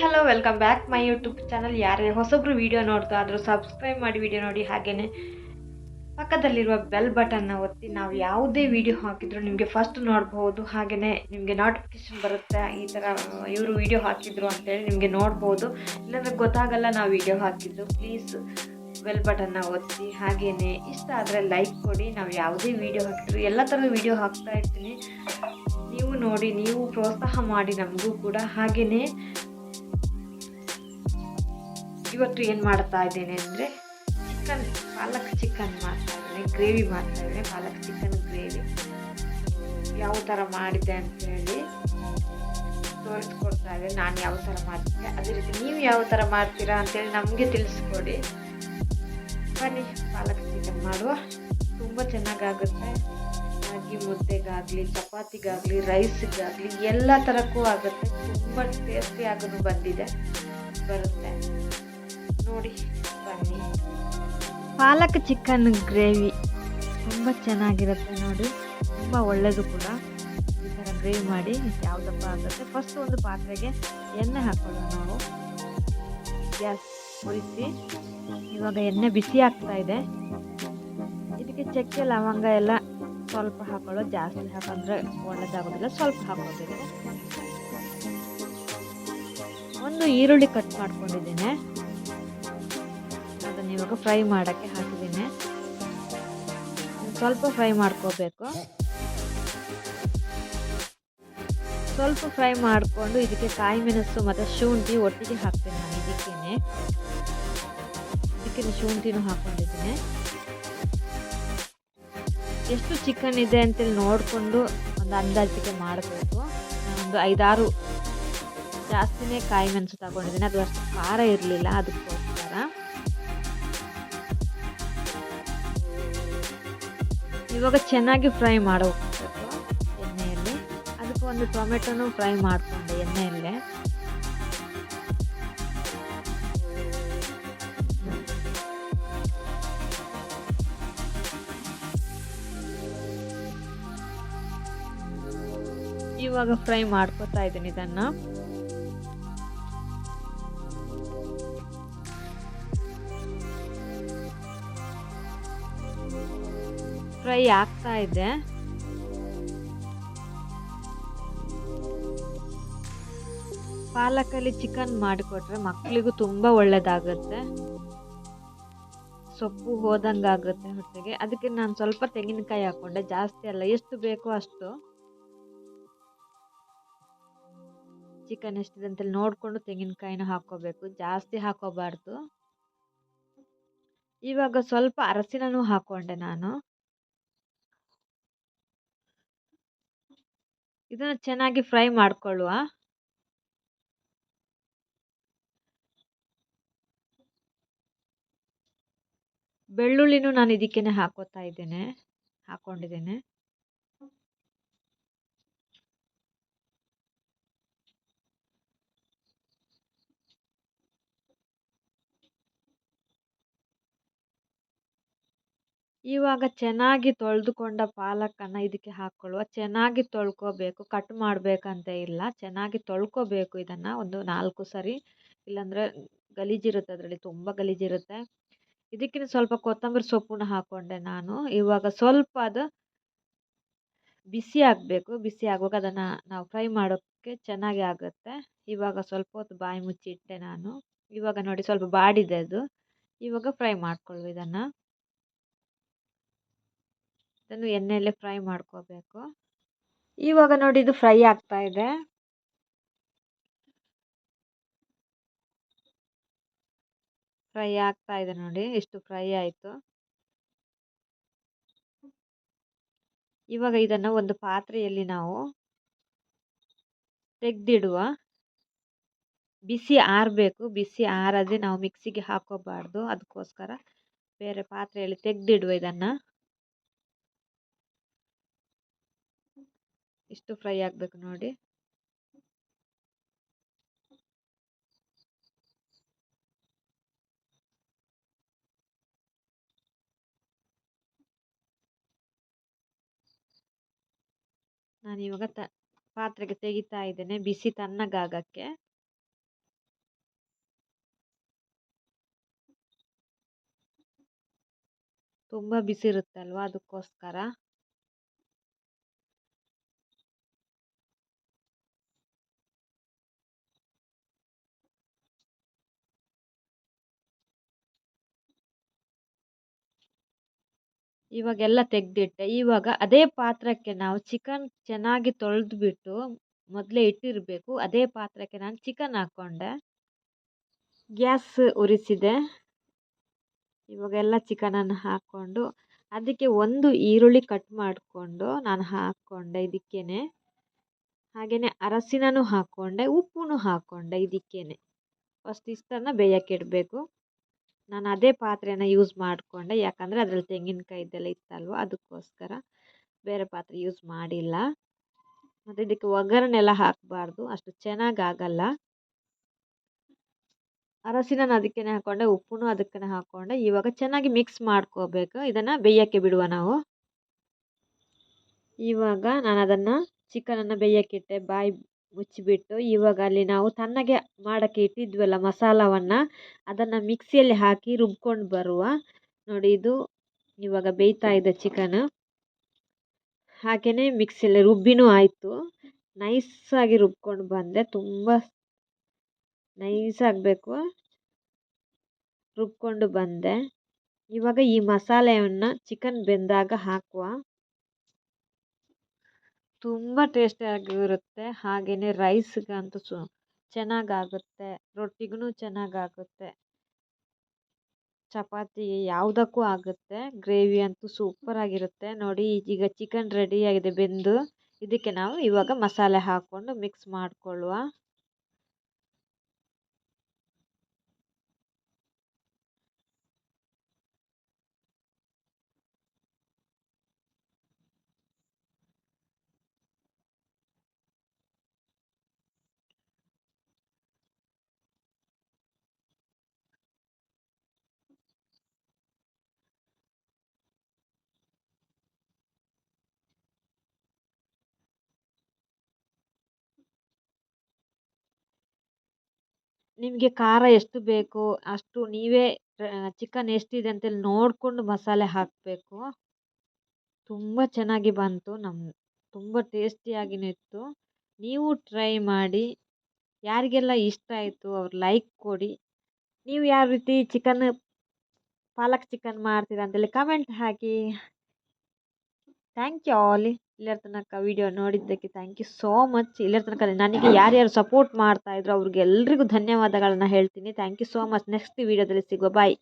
Hello welcome back my YouTube channel ಯಾರೇ ಹೊಸಬ್ರು video ನೋಡ್ತಾ ಆದರೂ ಸಬ್ಸ್ಕ್ರೈಬ್ ಮಾಡಿ ವೀಡಿಯೋ ನೋಡಿ. ಹಾಗೆಯೇ ಪಕ್ಕದಲ್ಲಿರುವ ಬೆಲ್ ಬಟನ್ನ ಒತ್ತಿ ನಾವು ಯಾವುದೇ ವೀಡಿಯೋ ಹಾಕಿದ್ರು ನಿಮಗೆ ಫಸ್ಟ್ ನೋಡ್ಬೋದು. ಹಾಗೆಯೇ ನಿಮಗೆ ನೋಟಿಫಿಕೇಶನ್ ಬರುತ್ತೆ. ಈ ಥರ ಇವರು ವಿಡಿಯೋ ಹಾಕಿದ್ರು ಅಂತೇಳಿ ನಿಮಗೆ ನೋಡ್ಬೋದು. ಇಲ್ಲಾಂದರೆ ಗೊತ್ತಾಗಲ್ಲ ನಾವು ವೀಡಿಯೋ ಹಾಕಿದ್ದು. ಪ್ಲೀಸ್ ಬೆಲ್ ಬಟನ್ನ ಒತ್ತಿ. ಹಾಗೆಯೇ ಇಷ್ಟ ಆದರೆ ಲೈಕ್ ಕೊಡಿ. ನಾವು ಯಾವುದೇ ವೀಡಿಯೋ ಹಾಕಿದ್ರು ಎಲ್ಲ ಥರದ ವೀಡಿಯೋ ಹಾಕ್ತಾ ಇರ್ತೀನಿ. ನೀವು ನೋಡಿ, ನೀವು ಪ್ರೋತ್ಸಾಹ ಮಾಡಿ ನಮಗೂ ಕೂಡ. ಹಾಗೆಯೇ ಇವತ್ತು ಏನು ಮಾಡ್ತಾ ಇದ್ದೇನೆ ಅಂದರೆ ಚಿಕನ್ ಪಾಲಕ್ ಚಿಕನ್ ಮಾಡ್ತಾ ಇದ್ದೇನೆ ಗ್ರೇವಿ ಮಾಡ್ತಾ ಇದ್ದೇನೆ, ಪಾಲಕ್ ಚಿಕನ್ ಗ್ರೇವಿ ಯಾವ ಥರ ಮಾಡಿದೆ ಅಂತೇಳಿ ತೋರಿಸ್ಕೊಡ್ತಾ ಇದ್ದೆ ನಾನು ಯಾವ ಥರ ಮಾಡ್ತಿದ್ದೆ, ಅದೇ ರೀತಿ ನೀವು ಯಾವ ಥರ ಮಾಡ್ತೀರಾ ಅಂತೇಳಿ ನಮಗೆ ತಿಳಿಸ್ಕೊಡಿ. ಬನ್ನಿ, ಪಾಲಕ್ ಚಿಕನ್ ಮಾಡುವ. ತುಂಬ ಚೆನ್ನಾಗಾಗುತ್ತೆ. ರಾಗಿ ಮುದ್ದೆಗಾಗಲಿ, ಚಪಾತಿಗಾಗಲಿ ರೈಸ್ಗಾಗಲಿ ಎಲ್ಲ ಥರಕ್ಕೂ ಆಗುತ್ತೆ. ತುಂಬ ಟೇಸ್ಟಿ ಆಗೋದು ಬಂದಿದೆ. ಬರುತ್ತೆ. ನೋಡಿ, ಬನ್ನಿ. ಪಾಲಕ್ ಚಿಕನ್ ಗ್ರೇವಿ ತುಂಬ ಚೆನ್ನಾಗಿರುತ್ತೆ ನೋಡಿ. ತುಂಬ ಒಳ್ಳೆಯದು ಕೂಡ. ಈ ಥರ ಗ್ರೇವಿ ಮಾಡಿ ಯಾವುದಪ್ಪ ಆಗುತ್ತೆ. ಫಸ್ಟ್ ಒಂದು ಪಾತ್ರೆಗೆ ಎಣ್ಣೆ ಹಾಕೊಳ್ಳೋಣ ನಾವು. ಗ್ಯಾಸ್ ಉರಿಸಿ ಇವಾಗ ಎಣ್ಣೆ ಬಿಸಿ ಆಗ್ತಾ ಇದೆ. ಇದಕ್ಕೆ ಚಕ್ಕೆ, ಲವಂಗ ಎಲ್ಲ ಸ್ವಲ್ಪ ಹಾಕೊಳ್ಳೋ ಜಾಸ್ತಿ ಹಾಕಂದ್ರೆ ಒಳ್ಳೇದಾಗೋದಿಲ್ಲ. ಸ್ವಲ್ಪ ಹಾಕೋಬೇಕು ಒಂದು ಈರುಳ್ಳಿ ಕಟ್ ಮಾಡ್ಕೊಂಡಿದ್ದೇನೆ. ಅದನ್ನು ಇವಾಗ ಫ್ರೈ ಮಾಡೋಕ್ಕೆ ಹಾಕಿದ್ದೀನಿ. ಸ್ವಲ್ಪ ಫ್ರೈ ಮಾಡ್ಕೋಬೇಕು. ಸ್ವಲ್ಪ ಫ್ರೈ ಮಾಡಿಕೊಂಡು ಇದಕ್ಕೆ ಕಾಯಿ ಮೆಣಸು ಮತ್ತು ಶುಂಠಿ ಒಟ್ಟಿಗೆ ಹಾಕ್ತೀನಿ ನಾನು ಇದಕ್ಕೇನೆ. ಇದಕ್ಕೆ ಶುಂಠಿನೂ ಹಾಕ್ಕೊಂಡಿದ್ದೀನಿ ಎಷ್ಟು ಚಿಕನ್ ಇದೆ ಅಂತೇಳಿ ನೋಡಿಕೊಂಡು ಒಂದು ಅಂದಾಜಿಗೆ ಮಾಡಬೇಕು. ಒಂದು ಐದಾರು ಜಾಸ್ತಿನೇ ಕಾಯಿ ಮೆಣಸು ತಗೊಂಡಿದ್ದೀನಿ. ಅದು ಅಷ್ಟು ಖಾರ ಇರಲಿಲ್ಲ ಅದಕ್ಕೋಸ್ಕರ ಇವಾಗ ಚೆನ್ನಾಗಿ ಫ್ರೈ ಮಾಡಬೇಕು ಎಣ್ಣೆಯಲ್ಲಿ? ಅದಕ್ಕೆ ಒಂದು ಟೊಮೆಟೊನು ಫ್ರೈ ಮಾಡಿಕೊಂಡೆ ಎಣ್ಣೆಯಲ್ಲೇ. ಇವಾಗ ಫ್ರೈ ಮಾಡ್ಕೊತಾ ಇದ್ದೀನಿ ಇದನ್ನು. ಫ್ರೈ ಆಗ್ತಾ ಇದೆ. ಪಾಲಕಲ್ಲಿ ಚಿಕನ್ ಮಾಡಿಕೊಟ್ರೆ ಮಕ್ಕಳಿಗೂ ತುಂಬ ಒಳ್ಳೆಯದಾಗುತ್ತೆ ಸೊಪ್ಪು ಹೋದಂಗಾಗುತ್ತೆ ಹೊಟ್ಟೆಗೆ. ಅದಕ್ಕೆ ನಾನು ಸ್ವಲ್ಪ ತೆಂಗಿನಕಾಯಿ ಹಾಕ್ಕೊಂಡೆ ಜಾಸ್ತಿ ಅಲ್ಲ, ಎಷ್ಟು ಬೇಕೋ ಅಷ್ಟು. ಚಿಕನ್ ಎಷ್ಟಿದೆ ಅಂತೇಳಿ ನೋಡಿಕೊಂಡು ತೆಂಗಿನಕಾಯಿನ ಹಾಕೋಬೇಕು ಜಾಸ್ತಿ ಹಾಕೋಬಾರ್ದು ಇವಾಗ ಸ್ವಲ್ಪ ಅರಸಿನೂ ಹಾಕ್ಕೊಂಡೆ ನಾನು. ಇದನ್ನು ಚೆನ್ನಾಗಿ ಫ್ರೈ ಮಾಡಿಕೊಳ್ಳುವ ಬೆಳ್ಳುಳ್ಳಿನೂ ನಾನು ಇದಕ್ಕೇನೆ ಹಾಕೋತಾ ಇದ್ದೇನೆ ಹಾಕೊಂಡಿದ್ದೇನೆ. ಇವಾಗ ಚೆನ್ನಾಗಿ ತೊಳೆದುಕೊಂಡ ಪಾಲಕನ್ನು ಇದಕ್ಕೆ ಹಾಕ್ಕೊಳ್ಳುವ, ಚೆನ್ನಾಗಿ ತೊಳ್ಕೊಬೇಕು, ಕಟ್ ಮಾಡಬೇಕಂತ ಇಲ್ಲ, ಚೆನ್ನಾಗಿ ತೊಳ್ಕೊಬೇಕು ಇದನ್ನು ಒಂದು ನಾಲ್ಕು ಸರಿ. ಇಲ್ಲಾಂದರೆ ಗಲೀಜಿರುತ್ತೆ ಅದರಲ್ಲಿ, ತುಂಬ ಗಲೀಜಿರುತ್ತೆ. ಇದಕ್ಕಿಂತ ಸ್ವಲ್ಪ ಕೊತ್ತಂಬರಿ ಸೊಪ್ಪನ್ನ ಹಾಕ್ಕೊಂಡೆ ನಾನು. ಇವಾಗ ಸ್ವಲ್ಪ ಅದು ಬಿಸಿ ಆಗಬೇಕು, ಬಿಸಿ ಆಗುವಾಗ ಅದನ್ನು ನಾವು ಫ್ರೈ ಮಾಡೋಕ್ಕೆ ಚೆನ್ನಾಗಿ ಆಗುತ್ತೆ. ಇವಾಗ ಸ್ವಲ್ಪ ಹೊತ್ತು ಬಾಯಿ ಮುಚ್ಚಿಟ್ಟೆ ನಾನು. ಇವಾಗ ನೋಡಿ ಸ್ವಲ್ಪ ಬಾಡಿದೆ ಅದು. ಇವಾಗ ಫ್ರೈ ಮಾಡ್ಕೊಳ್ಳುವ ಇದನ್ನು. ಇದನ್ನು ಎಣ್ಣೆಯಲ್ಲೇ ಫ್ರೈ ಮಾಡ್ಕೋಬೇಕು. ಇವಾಗ ನೋಡಿ ಇದು ಫ್ರೈ ಆಗ್ತಾ ಇದೆ. ಫ್ರೈ ಆಗ್ತಾ ಇದೆ ನೋಡಿ, ಎಷ್ಟು ಫ್ರೈ ಆಯಿತು. ಇವಾಗ ಇದನ್ನು ಒಂದು ಪಾತ್ರೆಯಲ್ಲಿ ನಾವು ತೆಗೆದಿಡುವ ಬಿಸಿ ಆರಬೇಕು. ಬಿಸಿ ಆರದೆ ನಾವು ಮಿಕ್ಸಿಗೆ ಹಾಕೋಬಾರ್ದು. ಅದಕ್ಕೋಸ್ಕರ ಬೇರೆ ಪಾತ್ರೆಯಲ್ಲಿ ತೆಗೆದಿಡುವ ಇದನ್ನು. ಇಷ್ಟು ಫ್ರೈ ಆಗಬೇಕು ನೋಡಿ. ನಾನಿವಾಗ ತ, ಪಾತ್ರೆಗೆ ತೆಗಿತಾ ಇದ್ದೇನೆ, ಬಿಸಿ ತಣ್ಣಗಾಗಕ್ಕೆ. ತುಂಬ ಬಿಸಿ ಇರುತ್ತಲ್ವ ಅದಕ್ಕೋಸ್ಕರ. ಇವಾಗೆಲ್ಲ ತೆಗೆದಿಟ್ಟೆ. ಇವಾಗ ಅದೇ ಪಾತ್ರಕ್ಕೆ ನಾವು ಚಿಕನ್ ಚೆನ್ನಾಗಿ ತೊಳೆದ್ಬಿಟ್ಟು ಮೊದಲೇ ಇಟ್ಟಿರಬೇಕು. ಅದೇ ಪಾತ್ರಕ್ಕೆ ನಾನು ಚಿಕನ್ ಹಾಕ್ಕೊಂಡೆ ಗ್ಯಾಸ್ ಉರಿಸಿದೆ. ಇವಾಗೆಲ್ಲ ಚಿಕನನ್ನು ಹಾಕ್ಕೊಂಡು ಅದಕ್ಕೆ ಒಂದು ಈರುಳ್ಳಿ ಕಟ್ ಮಾಡಿಕೊಂಡು ನಾನು ಹಾಕ್ಕೊಂಡೆ ಇದಕ್ಕೇನೆ. ಹಾಗೆಯೇ ಅರಸಿನೂ ಹಾಕ್ಕೊಂಡೆ ಉಪ್ಪು ಹಾಕ್ಕೊಂಡೆ ಇದಕ್ಕೇನೆ. ಫಸ್ಟ್ ಇಷ್ಟನ್ನು ಬೇಯಕ್ಕೆ ಇಡಬೇಕು. ನಾನು ಅದೇ ಪಾತ್ರೆನ ಯೂಸ್ ಮಾಡಿಕೊಂಡೆ. ಯಾಕಂದರೆ ಅದರಲ್ಲಿ ತೆಂಗಿನಕಾಯಿದ್ದೆಲ್ಲ ಇತ್ತಲ್ವ, ಅದಕ್ಕೋಸ್ಕರ ಬೇರೆ ಪಾತ್ರೆ ಯೂಸ್ ಮಾಡಿಲ್ಲ. ಮತ್ತು ಇದಕ್ಕೆ ಒಗ್ಗರಣೆ ಎಲ್ಲ ಹಾಕಬಾರ್ದು, ಅಷ್ಟು ಚೆನ್ನಾಗಿ ಆಗಲ್ಲ ಅರಸಿನ ಅದಕ್ಕೆ ಹಾಕ್ಕೊಂಡೆ ಉಪ್ಪು ಅದಕ್ಕೆ ಹಾಕ್ಕೊಂಡೆ ಇವಾಗ ಚೆನ್ನಾಗಿ ಮಿಕ್ಸ್ ಮಾಡ್ಕೋಬೇಕು. ಇದನ್ನು ಬೇಯೋಕ್ಕೆ ಬಿಡುವ ನಾವು. ಇವಾಗ ನಾನು ಅದನ್ನು ಚಿಕನನ್ನು ಬೇಯೋಕ್ಕಿಟ್ಟೆ ಬಾಯಿ ಮುಚ್ಚಿಬಿಟ್ಟು ಇವಾಗ ಅಲ್ಲಿ ನಾವು ತಣ್ಣಗೆ ಮಾಡೋಕ್ಕೆ ಇಟ್ಟಿದ್ವಲ್ಲ ಮಸಾಲವನ್ನು, ಅದನ್ನು ಮಿಕ್ಸಿಯಲ್ಲಿ ಹಾಕಿ ರುಬ್ಕೊಂಡು ಬರುವ. ನೋಡಿ ಇದು ಇವಾಗ ಬೇಯ್ತಾ ಇದೆ ಚಿಕನ್ ಹಾಗೆಯೇ ಮಿಕ್ಸಿಯಲ್ಲಿ ರುಬ್ಬಿನೂ ಆಯಿತು. ನೈಸಾಗಿ ರುಬ್ಕೊಂಡು ಬಂದೆ ತುಂಬ ನೈಸ್ ಆಗಬೇಕು ರುಬ್ಕೊಂಡು ಬಂದೆ. ಇವಾಗ ಈ ಮಸಾಲೆಯನ್ನು ಚಿಕನ್ ಬೆಂದಾಗ ಹಾಕುವ. ತುಂಬ ಟೇಸ್ಟಿಯಾಗಿರುತ್ತೆ ಹಾಗೆಯೇ ರೈಸ್ಗಂತೂ ಸು ಚೆನ್ನಾಗಾಗುತ್ತೆ ರೊಟ್ಟಿಗೂ ಚೆನ್ನಾಗಾಗುತ್ತೆ. ಚಪಾತಿ ಯಾವುದಕ್ಕೂ ಆಗುತ್ತೆ. ಗ್ರೇವಿ ಅಂತೂ ಸೂಪರಾಗಿರುತ್ತೆ. ನೋಡಿ, ಈಗ ಚಿಕನ್ ರೆಡಿಯಾಗಿದೆ ಬೆಂದು. ಇದಕ್ಕೆ ನಾವು ಇವಾಗ ಮಸಾಲೆ ಹಾಕ್ಕೊಂಡು ಮಿಕ್ಸ್ ಮಾಡಿಕೊಳ್ಳುವ. ನಿಮಗೆ ಖಾರ ಎಷ್ಟು ಬೇಕು, ಅಷ್ಟು ನೀವೇ ಚಿಕನ್ ಎಷ್ಟಿದೆ ಅಂತೇಳಿ ನೋಡಿಕೊಂಡು ಮಸಾಲೆ ಹಾಕಬೇಕು. ತುಂಬ ಚೆನ್ನಾಗಿ ಬಂತು ನಮ್ಮ ತುಂಬ ಟೇಸ್ಟಿಯಾಗಿಯೂ ಇತ್ತು ನೀವು ಟ್ರೈ ಮಾಡಿ, ಯಾರಿಗೆಲ್ಲ ಇಷ್ಟ ಆಯಿತು ಅವ್ರು ಲೈಕ್ ಕೊಡಿ. ನೀವು ಯಾವ ರೀತಿ ಚಿಕನ್, ಪಾಲಕ್ ಚಿಕನ್ ಮಾಡ್ತೀರಾ ಅಂತೇಳಿ comment hockey. Thank you all. ಇಲ್ಲರ ತನಕ ವಿಡಿಯೋ ನೋಡಿದ್ದಕ್ಕೆ ಥ್ಯಾಂಕ್ ಯು ಸೋ ಮಚ್ ಇಲ್ಲರ ತನಕ ನನಗೆ ಯಾರ್ಯಾರು ಸಪೋರ್ಟ್ ಮಾಡ್ತಾ ಇದ್ರು ಅವ್ರಿಗೆಲ್ರಿಗೂ ಧನ್ಯವಾದಗಳನ್ನು ಹೇಳ್ತೀನಿ. Thank you so much next ವಿಡಿಯೋದಲ್ಲಿ ಸಿಗುವ. ಬಾಯ್